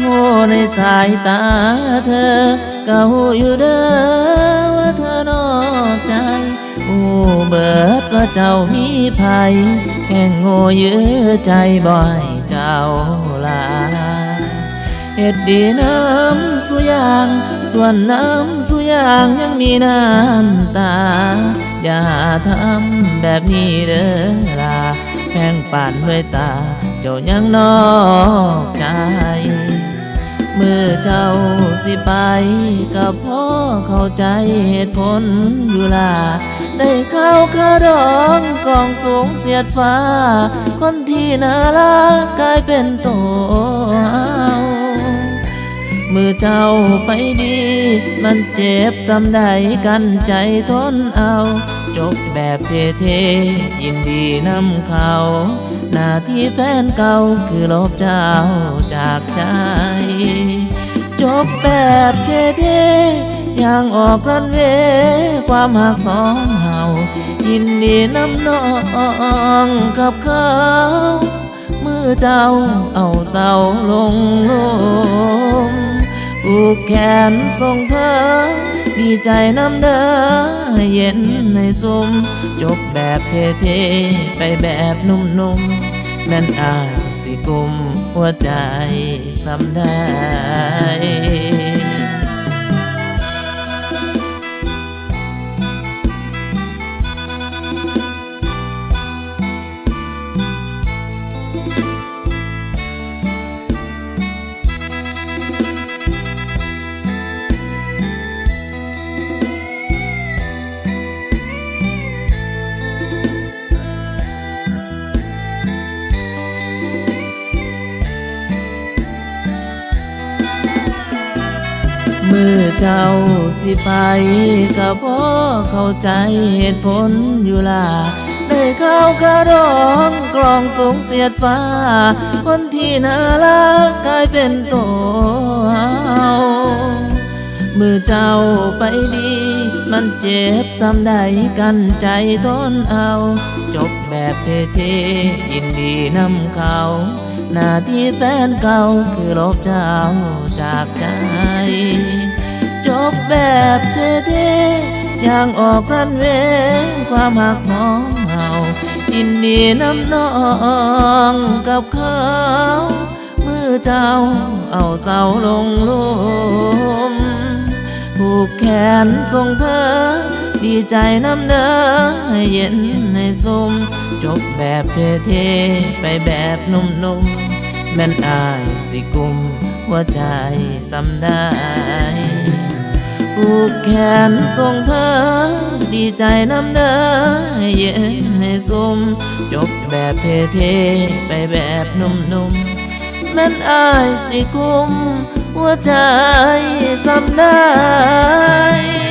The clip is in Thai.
โง่ในสายตาเธอ เก็หูอยู่เด้อว่าเธอนอกใจหูเบิดว่าเจ้ามีภัยแค่โง่เยื้อใจบ่อยเจ้าลาเฮ็ดดีน้ำสุยาง ส่วนน้ำสุยางยังมีน้ำตา อย่าทำแบบนี้เด้อล่ะแพงป่านด้วยตา เจ้ายังนอกใจ มือเจ้าสิไปก็พอเข้าใจเหตุผลอยู่ล่ะได้เข้าคาดองกองสูงเสียดฟ้า คนที่น่ารักกลายเป็นโตเมือเจ้าไปดี มันเจ็บซ้ำใดกันใจทนเอา จบแบบเท่ๆยินดีนำเขา หน้าที่แฟนเก่าคือลบเจ้าจากใจ จบแบบเท่ๆย่างออกรันเว ความหักสองเฮายินดีน้ำน้องกับเขามือเจ้าเอาเศร้าลงลมผูกแขนส่งเธอ ดีใจน้ำเด้อ เย็นในซุมจบแบบเท่ๆไปแบบนุ่มๆแม่นอายสิกุมหัวใจสำได้ มือเจ้าสิไปก็พอเข้าใจเหตุผลอยู่ล่ะได้เข้ากระดองกลองสูงเสียดฟ้า คนที่น่ารักกลายเป็นตัวเฮามือเจ้าไปดี มันเจ็บซ้ำใดกันใจทนเอา จบแบบเท่ๆยินดีนำเขาหน้าที่แฟนเก่าคือลบเจ้าจากใจ บแบบเท่ๆอย่างออกรันเวย์ความหักสองเฮายินดีน้ำน้องกับเขามือเจ้าเอาเสาลงลุมผูกแขนส่งเธอ ดีใจน้ำเด้อให้เย็นให้ซุมจบแบบเท่ๆไปแบบนุ่มๆแม่นอายสิกุมหัวใจสำได้ ผูกแขนส่งเธอ ดีใจน้ำเด้อเย็นให้ซุมจบแบบเท่ๆไปแบบนุ่มๆแม่นอายสิคุมหัวใจสำได้